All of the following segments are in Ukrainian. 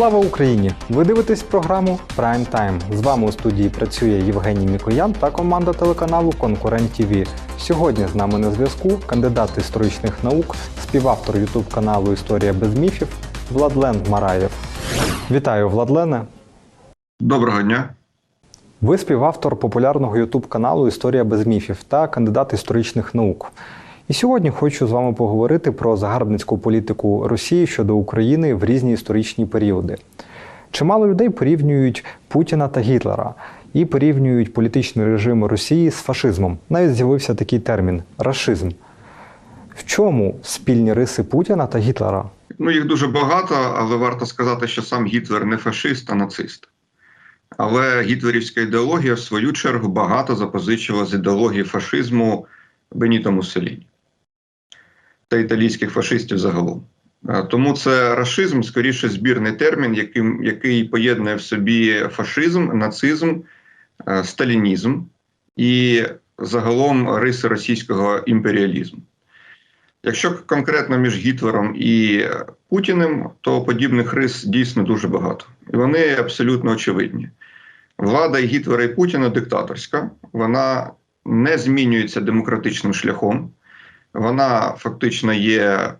Слава Україні! Ви дивитесь програму Prime Time. З вами у студії працює Євгеній Мікоян та команда телеканалу Конкурент ТВ. Сьогодні з нами на зв'язку кандидат історичних наук, співавтор Ютуб каналу Історія без міфів Владлен Мараєв. Вітаю, Владлене! Доброго дня. Ви співавтор популярного Ютуб каналу Історія без міфів та кандидат історичних наук. І сьогодні хочу з вами поговорити про загарбницьку політику Росії щодо України в різні історичні періоди. Чимало людей порівнюють Путіна та Гітлера і порівнюють політичний режим Росії з фашизмом. Навіть з'явився такий термін рашизм. В чому спільні риси Путіна та Гітлера? Ну, їх дуже багато, але варто сказати, що сам Гітлер не фашист, а нацист. Але гітлерівська ідеологія, в свою чергу, багато запозичила з ідеології фашизму Беніто Муссоліні та італійських фашистів загалом. Тому це рашизм, скоріше збірний термін, яким, який поєднує в собі фашизм, нацизм, сталінізм і загалом риси російського імперіалізму. Якщо конкретно між Гітлером і Путіним, то подібних рис дійсно дуже багато. І вони абсолютно очевидні. Влада Гітлера і Путіна диктаторська, вона не змінюється демократичним шляхом, вона фактично є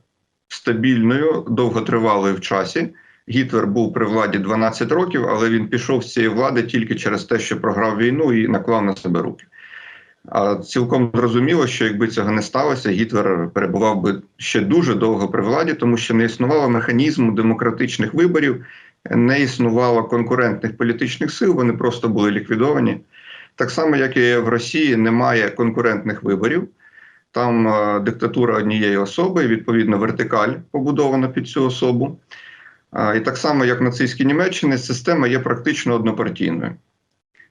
стабільною, довготривалою в часі. Гітлер був при владі 12 років, але він пішов з цієї влади тільки через те, що програв війну і наклав на себе руки. А цілком зрозуміло, що якби цього не сталося, Гітлер перебував би ще дуже довго при владі, тому що не існувало механізму демократичних виборів, не існувало конкурентних політичних сил, вони просто були ліквідовані. Так само, як і в Росії, немає конкурентних виборів. Там е, диктатура однієї особи, відповідно, вертикаль побудована під цю особу. А, і так само, як в нацистській Німеччині, система є практично однопартійною.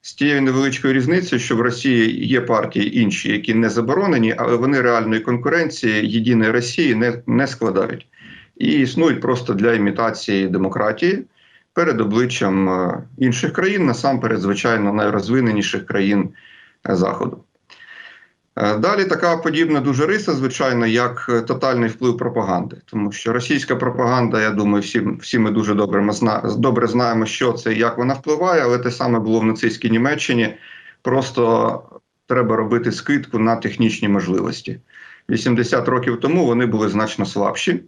З тією невеличкою різницею, що в Росії є партії інші, які не заборонені, але вони реальної конкуренції єдиної Росії не, не складають і існують просто для імітації демократії перед обличчям е, інших країн, насамперед, звичайно, найрозвиненіших країн е, Заходу. Е, Далі така подібна дуже риса, звичайно, як е, тотальний вплив пропаганди, тому що російська пропаганда, я думаю, всі, всі ми дуже добре, ми зна, добре знаємо, що це і як вона впливає, але те саме було в нацистській Німеччині. Просто треба робити скидку на технічні можливості. 80 років тому вони були значно слабші,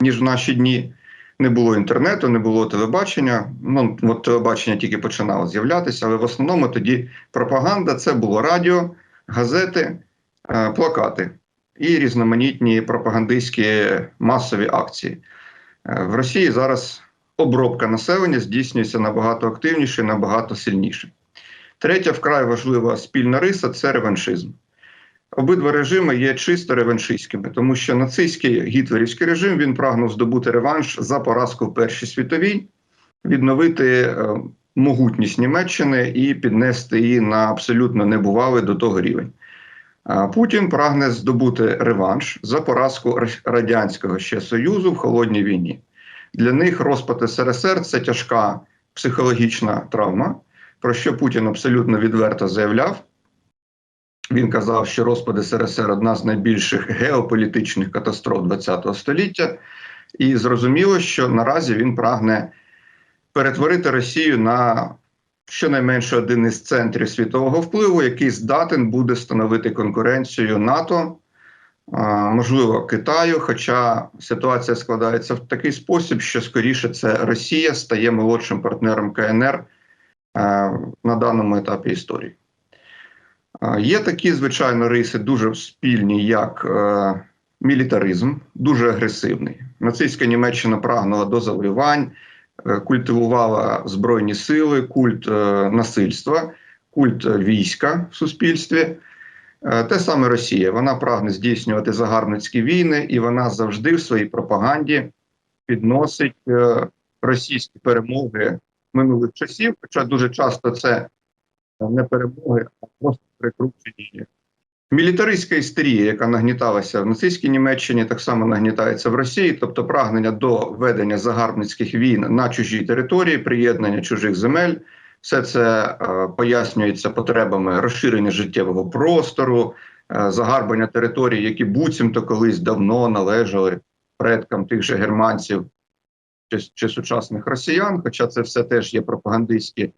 ніж в наші дні. Не було інтернету, не було телебачення. Ну от телебачення тільки починало з'являтися, але в основному тоді пропаганда це було радіо, газети, плакати і різноманітні пропагандистські масові акції. Е, В Росії зараз обробка населення здійснюється набагато активніше, набагато сильніше. Третя вкрай важлива спільна риса це реваншизм. Обидва режими є чисто реваншистськими, тому що нацистський гітлерівський режим він прагнув здобути реванш за поразку в Першій світовій, відновити е, могутність Німеччини і піднести її на абсолютно небувалий до того рівень. Путін прагне здобути реванш за поразку радянського ще союзу в холодній війні. Для них розпад СРСР це тяжка психологічна травма, про що Путін абсолютно відверто заявляв. Він казав, що розпад СРСР одна з найбільших геополітичних катастроф ХХ століття, і зрозуміло, що наразі він прагне перетворити Росію на щонайменше один із центрів світового впливу, який здатен буде становити конкуренцію НАТО, можливо, Китаю. Хоча ситуація складається в такий спосіб, що скоріше це Росія стає молодшим партнером КНР на даному етапі історії. Є такі, звичайно, риси дуже спільні, як е, мілітаризм, дуже агресивний. Нацистська Німеччина прагнула до завоювань, е, культивувала збройні сили, культ е, насильства, культ е, війська в суспільстві. Е, Те саме Росія. Вона прагне здійснювати загарбницькі війни, і вона завжди в своїй пропаганді підносить е, російські перемоги минулих часів, хоча дуже часто це не перемоги, а просто прикручені. Мілітаристська істерія, яка нагніталася в нацистській Німеччині, так само нагнітається в Росії, тобто прагнення до ведення загарбницьких війн на чужій території, приєднання чужих земель. Все це е, пояснюється потребами розширення життєвого простору, е, загарбання територій, які буцімто колись давно належали предкам тих же германців. чи, чи сучасних росіян, хоча це все теж є пропагандистські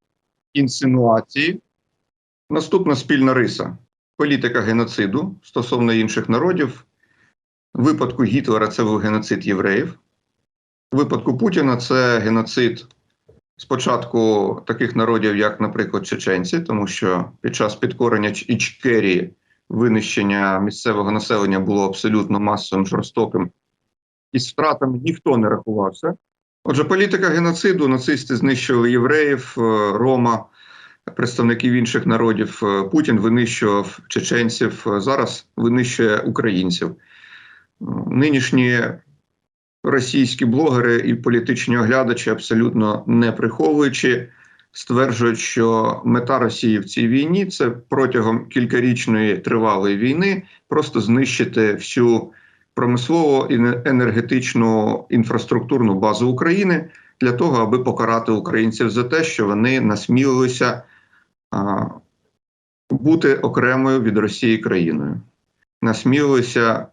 інсинуації. Наступна спільна риса політика геноциду стосовно інших народів. В випадку Гітлера це був геноцид євреїв. В випадку Путіна це геноцид спочатку таких народів, як, наприклад, чеченці, тому що під час підкорення Ічкерії винищення місцевого населення було абсолютно масовим, жорстоким, і з втратами ніхто не рахувався. Отже, політика геноциду, нацисти знищували євреїв, е, Рома, представників інших народів. Е, Путін винищував чеченців, е, зараз винищує українців. Е, Нинішні російські блогери і політичні оглядачі, абсолютно не приховуючи, стверджують, що мета Росії в цій війні це протягом кількарічної тривалої війни просто знищити всю промислово і енергетичну інфраструктурну базу України для того, аби покарати українців за те, що вони насмілилися бути окремою від Росії країною, насмілилися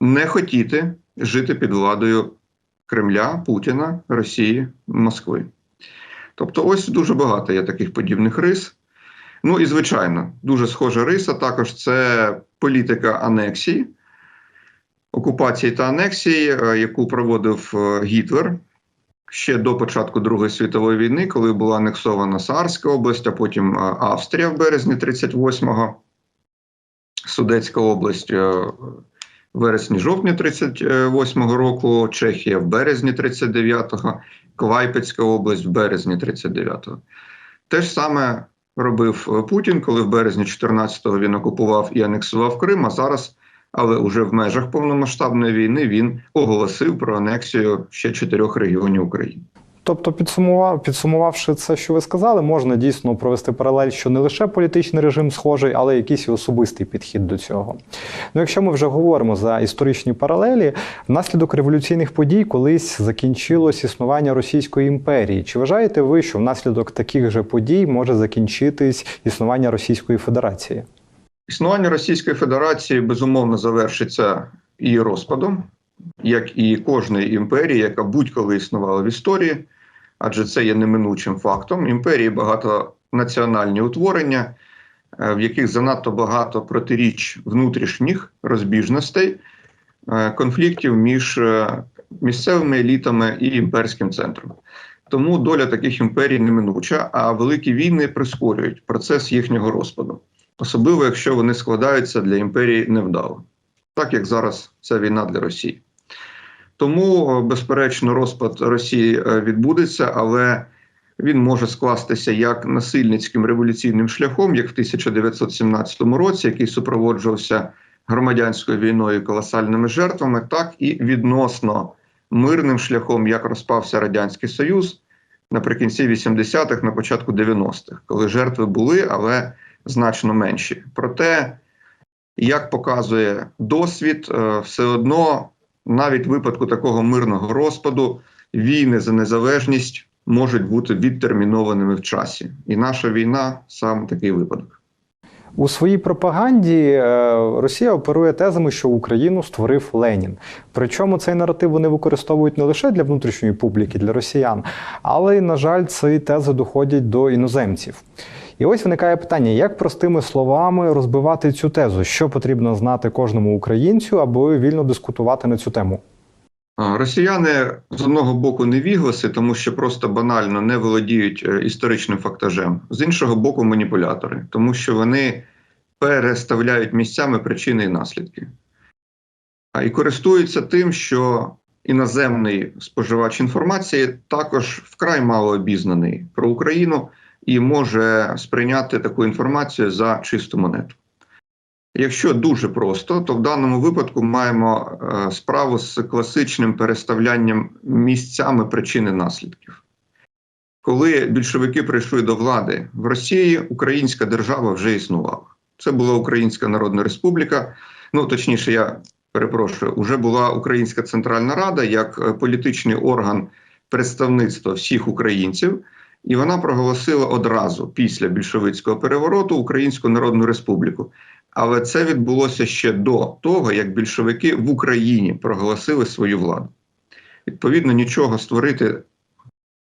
не хотіти жити під владою Кремля, Путіна, Росії, Москви. Тобто, ось дуже багато є таких подібних рис. Ну і звичайно, дуже схожа риса також це політика анексії, окупації та анексії, е, яку проводив е, Гітлер ще до початку Другої світової війни, коли була анексована Саарська область, а потім е, Австрія в березні 38-го, Судецька область е, вересні-жовтні 38-го року, Чехія в березні 39-го, Клайпецька область в березні 39-го. Те ж саме робив е, Путін, коли в березні 14-го він окупував і анексував Крим, а зараз, але уже в межах повномасштабної війни, він оголосив про анексію ще чотирьох регіонів України. Тобто, підсумував, підсумувавши це, що ви сказали, можна дійсно провести паралель, що не лише політичний режим схожий, але якийсь і особистий підхід до цього. Ну, якщо ми вже говоримо за історичні паралелі, внаслідок революційних подій колись закінчилось існування Російської імперії. Чи вважаєте ви, що внаслідок таких же подій може закінчитись існування Російської Федерації? Існування Російської Федерації безумовно завершиться її розпадом, як і кожної імперії, яка будь-коли існувала в історії, адже це є неминучим фактом. Імперії багатонаціональні утворення, е, в яких занадто багато протиріч внутрішніх розбіжностей, е, конфліктів між е, місцевими елітами і імперським центром. Тому доля таких імперій неминуча, а великі війни прискорюють процес їхнього розпаду особливо якщо вони складаються для імперії невдало, так як зараз ця війна для Росії. Тому, безперечно, розпад Росії е, відбудеться, але він може скластися як насильницьким революційним шляхом, як в 1917 році, який супроводжувався громадянською війною колосальними жертвами, так і відносно мирним шляхом, як розпався Радянський Союз наприкінці 80-х, на початку 90-х, коли жертви були, але значно менші. Проте, як показує досвід, е, все одно навіть в випадку такого мирного розпаду війни за незалежність можуть бути відтермінованими в часі. І наша війна саме такий випадок. У своїй пропаганді е, Росія оперує тезами, що Україну створив Ленін. Причому цей наратив вони використовують не лише для внутрішньої публіки, для росіян, але й, на жаль, ці тези доходять до іноземців. І ось виникає питання, як простими словами розбивати цю тезу, що потрібно знати кожному українцю, аби вільно дискутувати на цю тему. Росіяни з одного боку невігласи, тому що просто банально не володіють е, історичним фактажем, з іншого боку, маніпулятори, тому що вони переставляють місцями причини і наслідки. І користуються тим, що іноземний споживач інформації також вкрай мало обізнаний про Україну і може сприйняти таку інформацію за чисту монету. Якщо дуже просто, то в даному випадку маємо е, справу з класичним переставлянням місцями причини наслідків. Коли більшовики прийшли до влади в Росії, Українська держава вже існувала. Це була Українська Народна Республіка. Ну точніше, я перепрошую, вже була Українська Центральна Рада як е, політичний орган представництва всіх українців. І вона проголосила одразу після більшовицького перевороту Українську Народну Республіку. Але це відбулося ще до того, як більшовики в Україні проголосили свою владу. Відповідно, нічого створити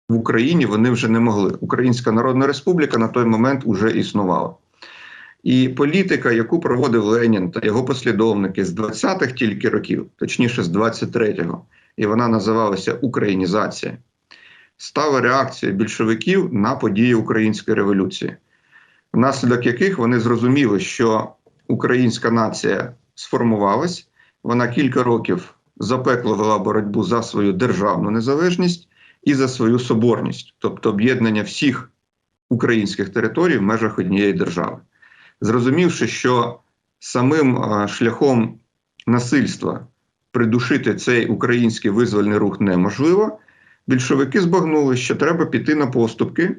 в Україні вони вже не могли. Українська Народна Республіка на той момент уже існувала. І політика, яку проводив Ленін та його послідовники з 20-х тільки років, точніше з 23-го, і вона називалася Українізація, стала реакцією більшовиків на події української революції, внаслідок яких вони зрозуміли, що українська нація сформувалась, вона кілька років запекло вела боротьбу за свою державну незалежність і за свою соборність, тобто об'єднання всіх українських територій в межах однієї держави. Зрозумівши, що самим шляхом насильства придушити цей український визвольний рух неможливо, більшовики збагнули, що треба піти на поступки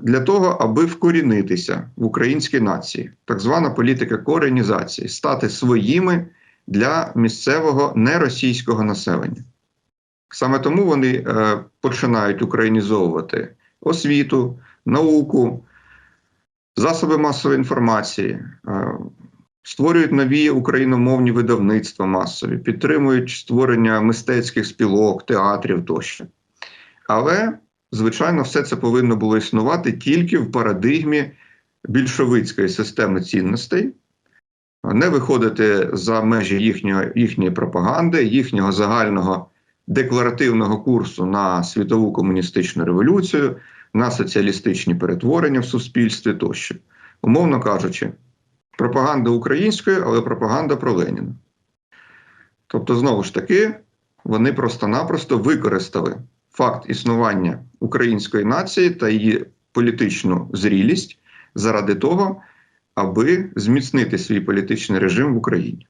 для того, аби вкорінитися в українській нації, так звана політика коренізації, стати своїми для місцевого неросійського населення. Саме тому вони е, починають українізовувати освіту, науку, засоби масової інформації, е, створюють нові україномовні видавництва масові, підтримують створення мистецьких спілок, театрів тощо. Але, звичайно, все це повинно було існувати тільки в парадигмі більшовицької системи цінностей, не виходити за межі їхньої, їхньої пропаганди, їхнього загального декларативного курсу на світову комуністичну революцію, на соціалістичні перетворення в суспільстві тощо. Умовно кажучи, пропаганда української, але пропаганда про Леніна. Тобто, знову ж таки, вони просто-напросто використали факт існування української нації та її політичну зрілість заради того, аби зміцнити свій політичний режим в Україні.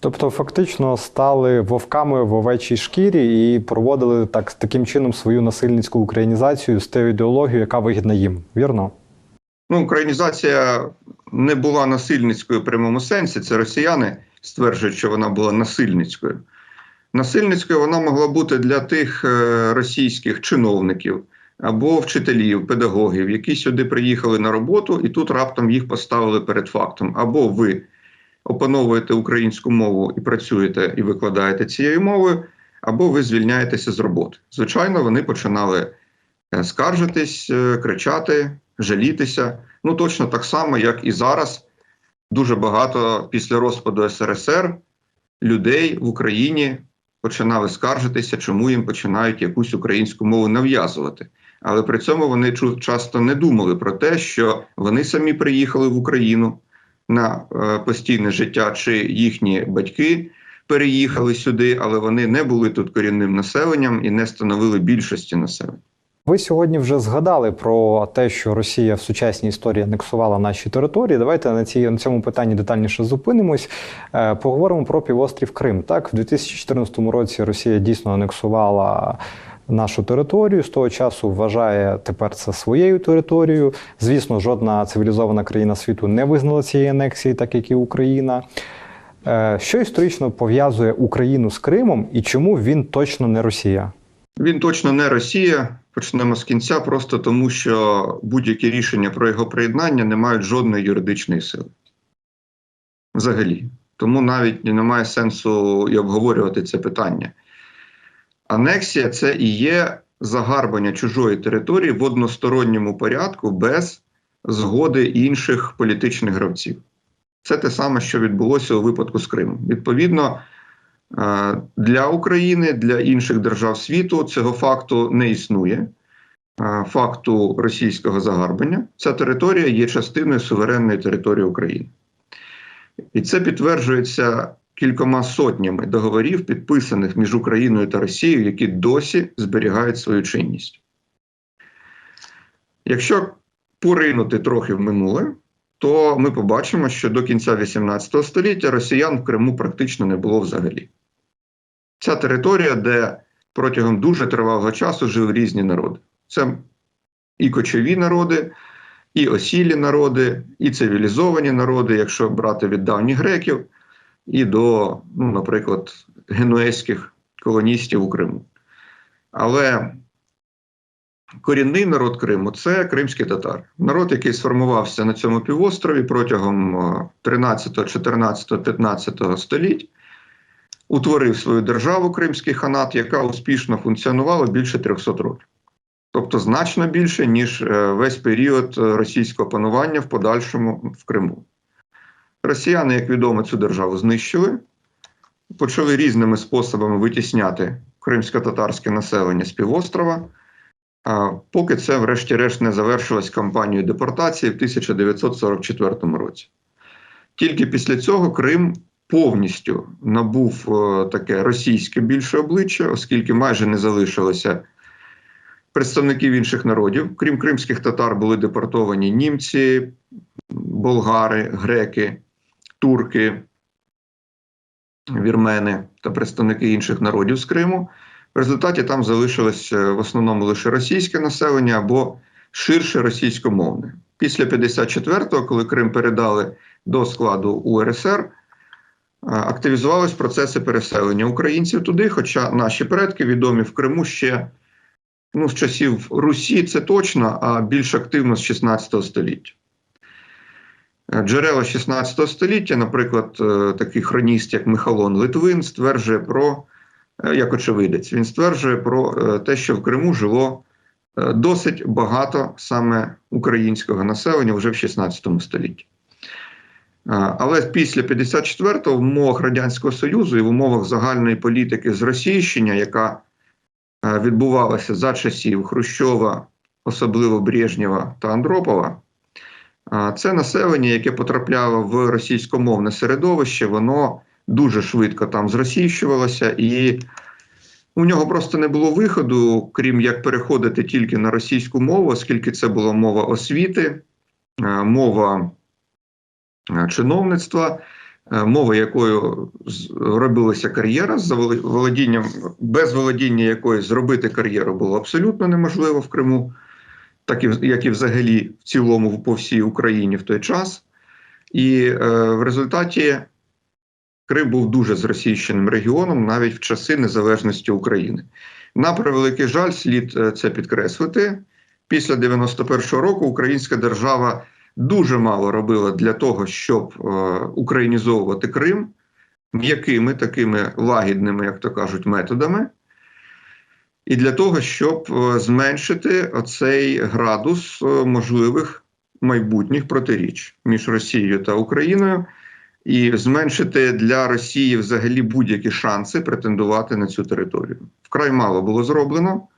Тобто, фактично стали вовками в овечій шкірі і проводили так таким чином свою насильницьку українізацію з тією ідеологією, яка вигідна їм. Вірно? Ну, українізація не була насильницькою в прямому сенсі. Це росіяни стверджують, що вона була насильницькою. Насильницькою вона могла бути для тих е, російських чиновників або вчителів, педагогів, які сюди приїхали на роботу, і тут раптом їх поставили перед фактом: або ви опановуєте українську мову і працюєте і викладаєте цією мовою, або ви звільняєтеся з роботи. Звичайно, вони починали е, скаржитись, е, кричати, жалітися. Ну точно так само, як і зараз. Дуже багато після розпаду СРСР людей в Україні починали скаржитися, чому їм починають якусь українську мову нав'язувати. Але при цьому вони часто не думали про те, що вони самі приїхали в Україну на е, постійне життя, чи їхні батьки переїхали сюди, але вони не були тут корінним населенням і не становили більшості населення. Ви сьогодні вже згадали про те, що Росія в сучасній історії анексувала наші території. Давайте на цій на цьому питанні детальніше зупинимось. Е, поговоримо про півострів Крим. Так, в 2014 році Росія дійсно анексувала. Нашу територію з того часу вважає тепер це своєю територією. Звісно, жодна цивілізована країна світу не визнала цієї анексії, так як і Україна. Е, Що історично пов'язує Україну з Кримом і чому він точно не Росія? Він точно не Росія. Почнемо з кінця, просто тому що будь-які рішення про його приєднання не мають жодної юридичної сили. Взагалі. Тому навіть немає сенсу і обговорювати це питання. Анексія це і є загарбання чужої території в односторонньому порядку без згоди інших політичних гравців. Це те саме, що відбулося у випадку з Кримом. Відповідно, для України, для інших держав світу цього факту не існує. Е, Факту російського загарбання. Ця територія є частиною суверенної території України. І це підтверджується кількома сотнями договорів, підписаних між Україною та Росією, які досі зберігають свою чинність. Якщо поринути трохи в минуле, то ми побачимо, що до кінця 18 століття росіян в Криму практично не було взагалі. Ця територія, де протягом дуже тривалого часу жили різні народи. Це і кочові народи, і осілі народи, і цивілізовані народи, якщо брати від давніх греків, і до, ну, наприклад, генуезьких колоністів у Криму. Але корінний народ Криму це кримський татар. Народ, який сформувався на цьому півострові протягом 13, 14, 15 століть. Утворив свою державу Кримський ханат, яка успішно функціонувала більше 300 років. Тобто значно більше, ніж е, весь період е, російського панування в подальшому в Криму. Росіяни, як відомо, цю державу знищили, почали різними способами витісняти кримсько-татарське населення з півострова, поки це, врешті-решт, не завершилось кампанією депортації в 1944 році. Тільки після цього Крим повністю набув е, таке російське більше обличчя, оскільки майже не залишилося представників інших народів. Крім кримських татар, були депортовані німці, болгари, греки, турки, вірмени та представники інших народів з Криму. В результаті там залишилось е, в основному лише російське населення або ширше російськомовне. Після 54-го, коли Крим передали до складу УРСР, активізувались процеси переселення українців туди, хоча наші предки відомі в Криму ще ну, з часів Русі, це точно, а більш активно з 16 століття. Е, Джерела 16 століття, наприклад, е, такий хроніст, як Михалон Литвин, стверджує про, е, як очевидець, він стверджує про те, що в Криму жило досить багато саме українського населення вже в 16 столітті. Але після 54-го в умовах Радянського Союзу і в умовах загальної політики зросійщення, яка е, відбувалася за часів Хрущова, особливо Брежнєва та Андропова, Це населення, яке потрапляло в російськомовне середовище, воно дуже швидко там зросійщувалося, і у нього просто не було виходу, крім як переходити тільки на російську мову, оскільки це була мова освіти, е, мова чиновництва, е, мова якою робилася кар'єра з заволо- володінням, без володіння якої зробити кар'єру було абсолютно неможливо в Криму так і, як і взагалі в цілому по всій Україні в той час. І е, в результаті Крим був дуже зросійщеним регіоном навіть в часи незалежності України. На превеликий жаль, слід е, це підкреслити. Після 91-го року українська держава дуже мало робила для того, щоб е, українізовувати Крим м'якими такими лагідними, як то кажуть, методами і для того, щоб е, зменшити оцей градус е, можливих майбутніх протиріч між Росією та Україною, і зменшити для Росії взагалі будь-які шанси претендувати на цю територію. Вкрай мало було зроблено.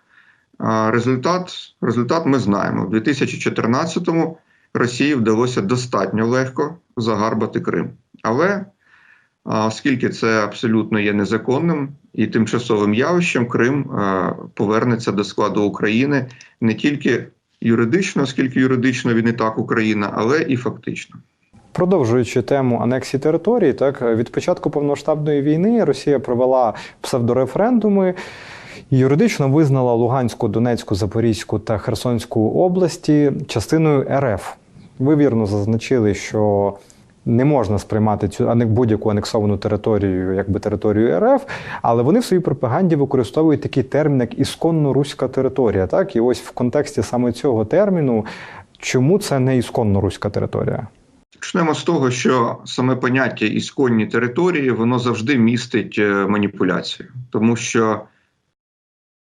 Результат, результат ми знаємо. У 2014-му Росії вдалося достатньо легко загарбати Крим. Але Оскільки це абсолютно є незаконним і тимчасовим явищем, Крим повернеться до складу України не тільки юридично, оскільки юридично він і так Україна, але і фактично. Продовжуючи тему анексії території, так від початку повномасштабної війни Росія провела псевдореферендуми. Юридично визнала Луганську, Донецьку, Запорізьку та Херсонську області частиною РФ. Ви вірно зазначили, що не можна сприймати цю будь-яку анексовану територію якби територію РФ, але вони в своїй пропаганді використовують такий термін, як ісконно руська територія. Так, і ось в контексті саме цього терміну, чому це не ісконно руська територія? Почнемо з того, що саме поняття ісконні території воно завжди містить е, маніпуляцію, тому що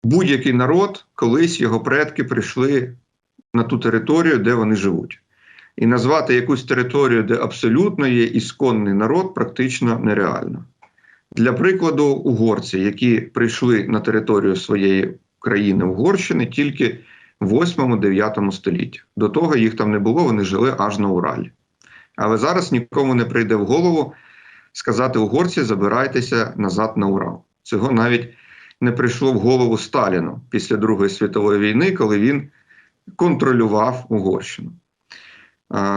будь-який народ, колись його предки прийшли на ту територію, де вони живуть. І назвати якусь територію, де абсолютно є ісконний народ, практично нереально. Для прикладу, угорці, які прийшли на територію своєї країни Угорщини тільки в 8-9 столітті. До того їх там не було, вони жили аж на Уралі. Але зараз нікому не прийде в голову сказати угорці, забирайтеся назад на Урал. Цього навіть не прийшло в голову Сталіну після Другої світової війни, коли він контролював Угорщину.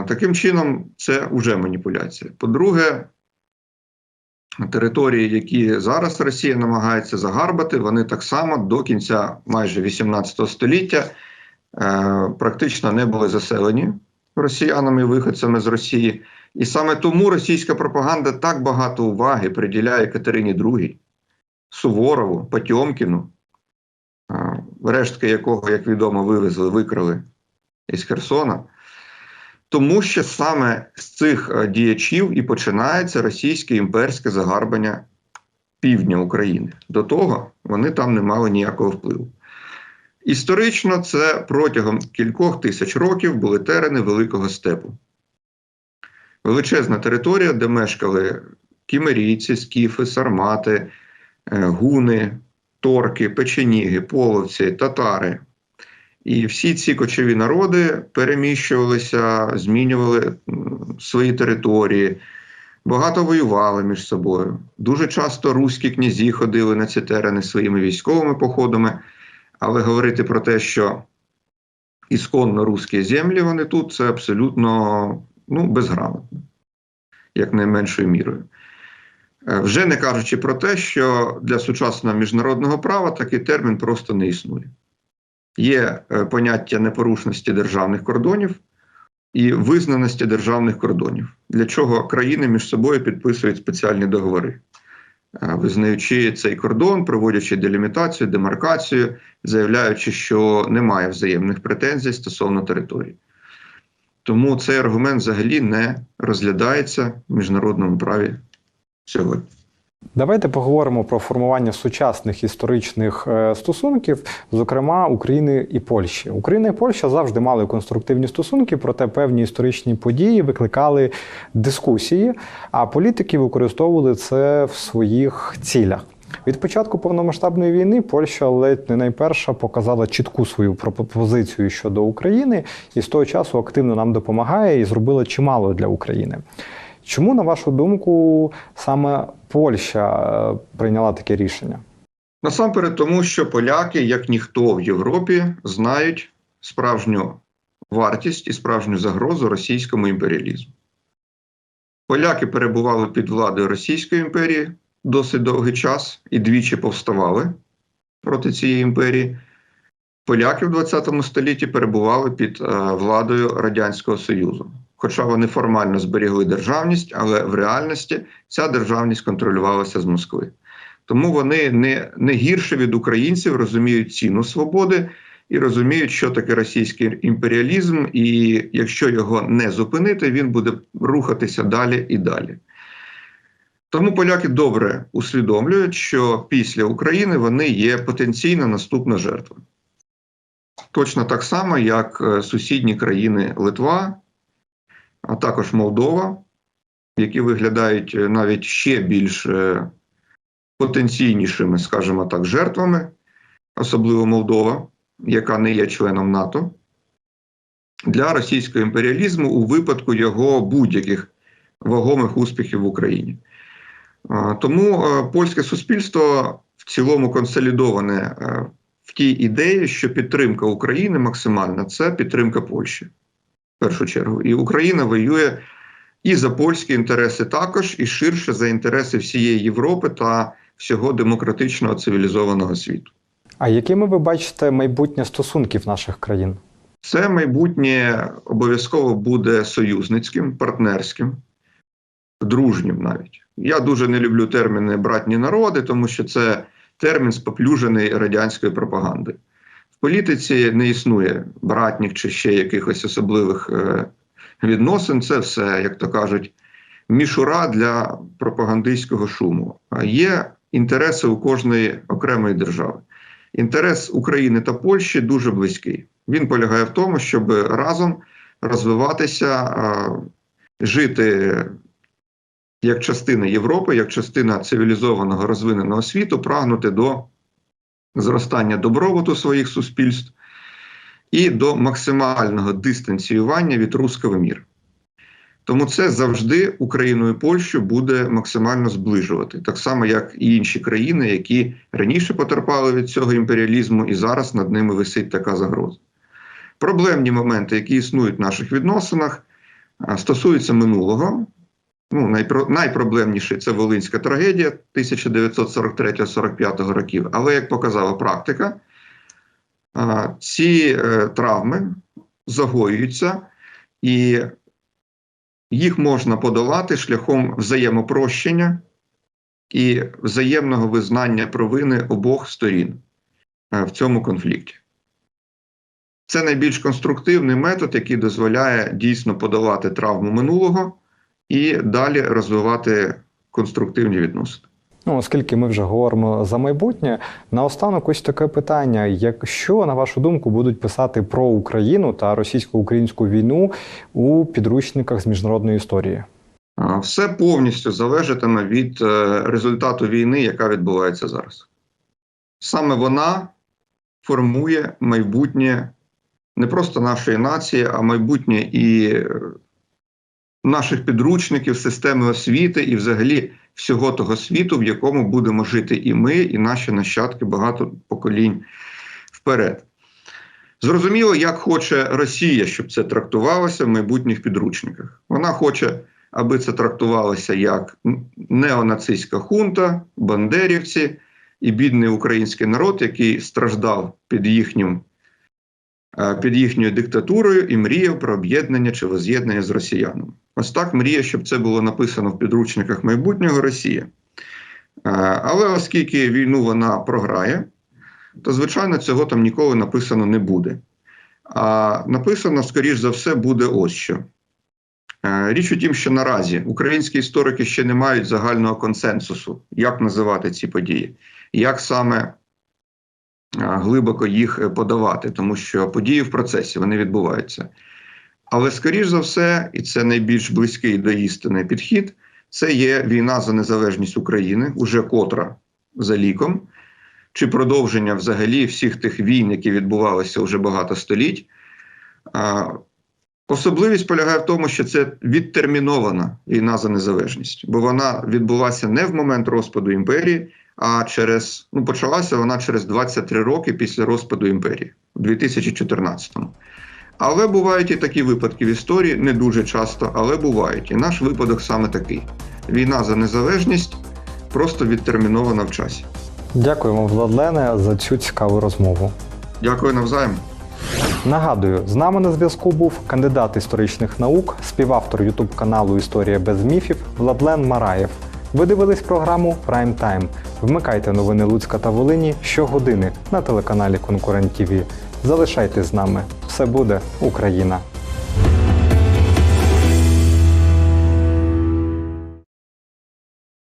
Таким чином, це вже маніпуляція. По-друге, території, які зараз Росія намагається загарбати, вони так само до кінця майже 18 століття е, практично не були заселені росіянами, виходцями з Росії. І саме тому російська пропаганда так багато уваги приділяє Катерині II, Суворову, Потьомкіну, е, рештки якого, як відомо, вивезли, викрали із Херсона. Тому що саме з цих е, діячів і починається російське імперське загарбання півдня України. До того вони там не мали ніякого впливу. Історично це протягом кількох тисяч років були терени Великого степу. Величезна територія, де мешкали кімерійці, скіфи, сармати, е, гуни, торки, печеніги, половці, татари. І всі ці кочові народи переміщувалися, змінювали свої території, багато воювали між собою. Дуже часто руські князі ходили на ці терени своїми військовими походами, але говорити про те, що ісконно руські землі вони тут, це абсолютно ну, безграмотно, як найменшою мірою. Е, Вже не кажучи про те, що для сучасного міжнародного права такий термін просто не існує. Є е, поняття непорушності державних кордонів і визнаності державних кордонів, для чого країни між собою підписують спеціальні договори, Е, визнаючи цей кордон, проводячи делімітацію, демаркацію, заявляючи, що немає взаємних претензій стосовно території. Тому цей аргумент взагалі не розглядається в міжнародному праві сьогодні. Давайте поговоримо про формування сучасних історичних е, стосунків, зокрема України і Польщі. Україна і Польща завжди мали конструктивні стосунки, проте певні історичні події викликали дискусії, а політики використовували це в своїх цілях. Від початку повномасштабної війни Польща ледь не найперша показала чітку свою пропозицію щодо України і з того часу активно нам допомагає і зробила чимало для України. Чому, на вашу думку, саме Польща е, прийняла таке рішення? Насамперед, тому що поляки, як ніхто в Європі, знають справжню вартість і справжню загрозу російському імперіалізму. Поляки перебували під владою Російської імперії досить довгий час і двічі повставали проти цієї імперії. Поляки в 20 столітті перебували під е, владою Радянського Союзу. Хоча вони формально зберігли державність, але в реальності ця державність контролювалася з Москви. Тому вони не, не гірше від українців розуміють ціну свободи і розуміють, що таке російський імперіалізм, і якщо його не зупинити, він буде рухатися далі і далі. Тому поляки добре усвідомлюють, що після України вони є потенційна наступна жертва. Точно так само, як е, сусідні країни Литва, а також Молдова, які виглядають е, навіть ще більш е, потенційнішими, скажімо так, жертвами, особливо Молдова, яка не є членом НАТО, для російського імперіалізму у випадку його будь-яких вагомих успіхів в Україні. Тому е, польське суспільство в цілому консолідоване в тій ідеї, що підтримка України максимальна це підтримка Польщі в першу чергу. І Україна воює і за польські інтереси також, і ширше за інтереси всієї Європи та всього демократичного цивілізованого світу. А якими ви бачите майбутнє стосунків наших країн? Це майбутнє обов'язково буде союзницьким, партнерським, дружнім навіть. Я дуже не люблю терміни братні народи, тому що це термін споплюжений радянською пропагандою. Політиці не існує братніх чи ще якихось особливих е, відносин. Це все, як то кажуть, мішура для пропагандистського шуму. Є інтереси у кожної окремої держави. Інтерес України та Польщі дуже близький. Він полягає в тому, щоб разом розвиватися, жити як частина Європи, як частина цивілізованого розвиненого світу, прагнути до зростання добробуту своїх суспільств і до максимального дистанціювання від руского міру. Тому це завжди Україну і Польщу буде максимально зближувати, так само, як і інші країни, які раніше потерпали від цього імперіалізму, і зараз над ними висить така загроза. Проблемні моменти, які існують в наших відносинах, стосуються минулого. Ну, найпро, найпроблемніше це Волинська трагедія 1943-45 років. Але як показала практика, ці е, травми загоюються і їх можна подолати шляхом взаємопрощення і взаємного визнання провини обох сторін е, в цьому конфлікті. Це найбільш конструктивний метод, який дозволяє дійсно подолати травму минулого і далі розвивати конструктивні відносини. Ну, оскільки ми вже говоримо за майбутнє, наостанок ось таке питання: якщо, на вашу думку, будуть писати про Україну та російсько-українську війну у підручниках з міжнародної історії? Все повністю залежатиме від е, результату війни, яка відбувається зараз. Саме вона формує майбутнє не просто нашої нації, а майбутнє і е, наших підручників, системи освіти і взагалі всього того світу, в якому будемо жити і ми, і наші нащадки багато поколінь вперед. Зрозуміло, як хоче Росія, щоб це трактувалося в майбутніх підручниках. Вона хоче, аби це трактувалося як неонацистська хунта, бандерівці і бідний український народ, який страждав під їхнім. Е, Під їхньою диктатурою і мріяв про об'єднання чи воз'єднання з росіянами. Ось так мріє, щоб це було написано в підручниках майбутнього Росія. Е, Але оскільки війну вона програє, то звичайно цього там ніколи написано не буде. А написано, скоріш за все, буде ось що. Е, Річ у тім, що наразі українські історики ще не мають загального консенсусу, як називати ці події, як саме глибоко їх е, подавати, тому що події в процесі вони відбуваються. Але, скоріш за все, і це найбільш близький до істини підхід, це є війна за незалежність України, уже котра за ліком, чи продовження взагалі всіх тих війн, які відбувалися вже багато століть. Особливість полягає в тому, що це відтермінована війна за незалежність, бо вона відбулася не в момент розпаду імперії, а через ну почалася вона через 23 роки після розпаду імперії у 2014-му. Але бувають і такі випадки в історії, не дуже часто, але бувають. І наш випадок саме такий: війна за незалежність просто відтермінована в часі. Дякуємо, Владлене, за цю цікаву розмову. Дякую навзаєм. Нагадую, з нами на зв'язку був кандидат історичних наук, співавтор Ютуб каналу Історія без міфів Владлен Мараєв. Ви дивились програму Прайм Тайм. Вмикайте новини Луцька та Волині щогодини на телеканалі Конкурент ТІВІ. Залишайтесь з нами. Все буде Україна!